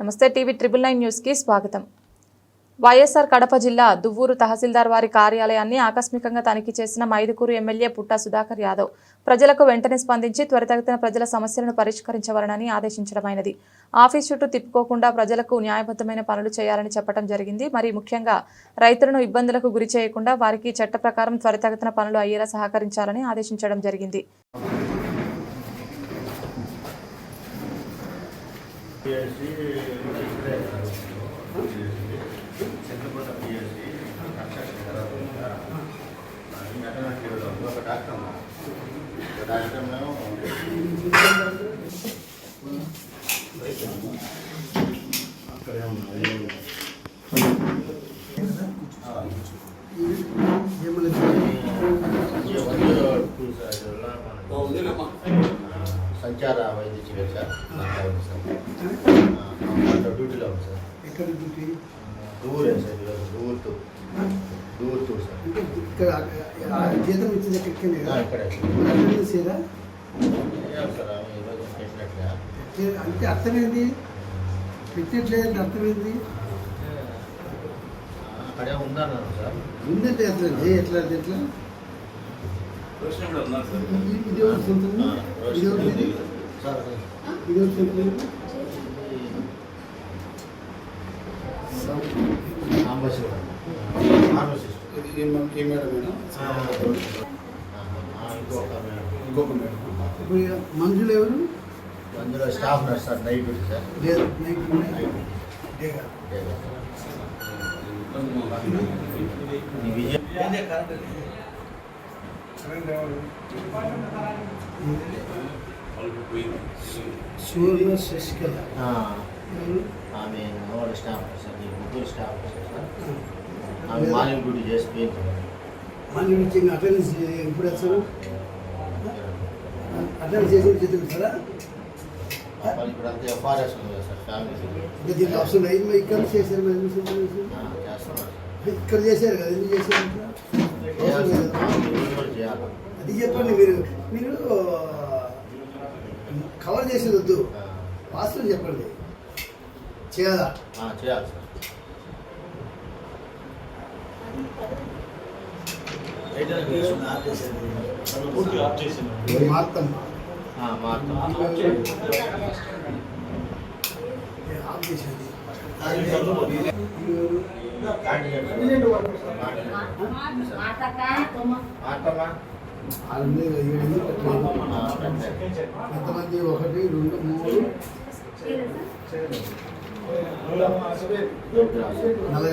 నమస్తే TV triple nine న్యూస్కి స్వాగతం. వైఎస్ఆర్ కడప జిల్లా దువ్వూరు తహసీల్దార్ వారి కార్యాలయాన్ని ఆకస్మికంగా తనిఖీ చేసిన మైదుకూరు ఎమ్మెల్యే పుట్టా సుధాకర్ యాదవ్ ప్రజలకు వెంటనే స్పందించి త్వరితగతిన ప్రజల సమస్యలను పరిష్కరించవలనని ఆదేశించడమైనది. ఆఫీస్ చుట్టూ తిప్పుకోకుండా ప్రజలకు న్యాయబద్ధమైన పనులు చేయాలని చెప్పడం జరిగింది. మరి ముఖ్యంగా రైతులను ఇబ్బందులకు గురి చేయకుండా వారికి చట్ట ప్రకారం త్వరితగతిన పనులు అయ్యేలా సహకరించాలని ఆదేశించడం జరిగింది. పిఎస్సి ఇక్కడే చంద్రపూట పిఎస్సి కన్స్ట్రక్షన్ తర్వాత మెటర్నిటీ ఒక డాక్టర్ ఉన్నా ఒక డాక్టర్ మేము అక్కడే ఉన్నాం సంచార వైద్య చికిత్స ఉంది సార్. డ్యూటీలో ఉంది సార్. ఎక్కడ డ్యూటీ? దూరే సార్ ఈరోజు దూరుతూ. దూరుతూ సార్. ఇక్కడ జీతం ఇచ్చేది ఎక్కడికి ఇక్కడే. చేరా సార్ ఈరోజు పెట్టినట్టుగా. అంటే అర్థమైంది? పెట్టట్లేదంటే అర్థమైంది? అక్కడే ఉందన్నాను సార్. ఉందంటే అర్థమైంది. ఎట్లా ఎట్లా? రోషన్ కూడా ఉన్నారు సార్ ఇది ఎవరు చెప్తున్నారు మంజులు ఎవరు Manjula staff nurse sir night sir లేదు నైట్ విజయ సువర్ణ శశికళ? ఆమె వాళ్ళ స్టాఫ్ సార్ ముగ్గురు స్టాఫ్ ఆమె మార్నింగ్ డ్యూటీ చేసి పోయింది మళ్ళీ నుంచి అటెండెన్స్ ఎప్పుడు వేస్తారు? అటెండెన్స్ చేసి వాళ్ళు ఇప్పుడు అంతా ఎఫ్ఆర్ఎస్ ఉంది కదా సార్ ఫ్యామిలీ ఇంకా దీనికి అవసరం లేదు. మరి ఇక్కడ చేశారు మరి ఇక్కడ చేశారు కదా ఎందుకు చేశారు? చేయాలి. అది చెప్పండి మీరు. మీరు కవర్ చేసి వద్దు. వాస్తవం చెప్పండి. చేయాలా? చేయాలి సార్. మార్తమ్మా ఆఫ్ ఎంతమంది ఒకటి రెండు మూడు నలభై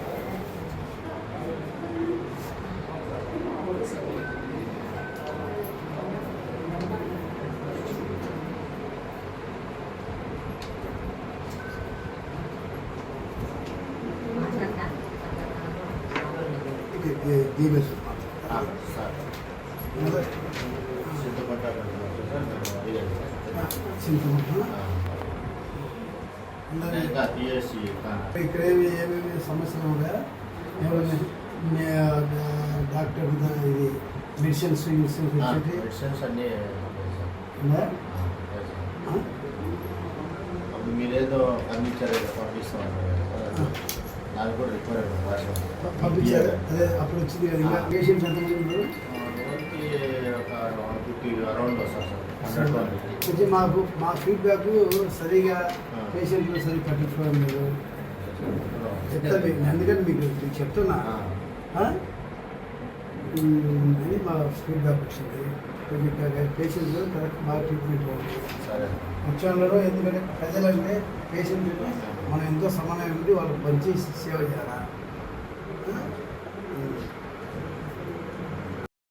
దీపేశ్వర ఇక్కడ ఏమేమి సమస్యలు ఉన్నాయా ఎవరైనా డాక్టర్ ఇది మెడిసిన్స్ మెడిసిన్స్ అన్నీ మీరేదో అందించారు పంపిస్తాం అది అప్పుడు వచ్చింది కదా. పేషెంట్స్ ఎంత అరౌండ్ వస్తారు మాకు మా ఫీడ్బ్యాక్ సరిగా పేషెంట్లు సరిగా పట్టించుకోవడం లేదు. చెప్తా అందుకని మీకు చెప్తున్నా. అని మా ఫీడ్బ్యాక్ వచ్చింది. పేషెంట్ కరెక్ట్ బాగా ట్రీట్మెంట్ బాగుంది సరే. ముఖ్యంలో ఎందుకంటే ప్రజలంటే పేషెంట్లు మనం ఎంతో సమన్వయం ఉండి వాళ్ళకి మంచి సేవ చేయాలి?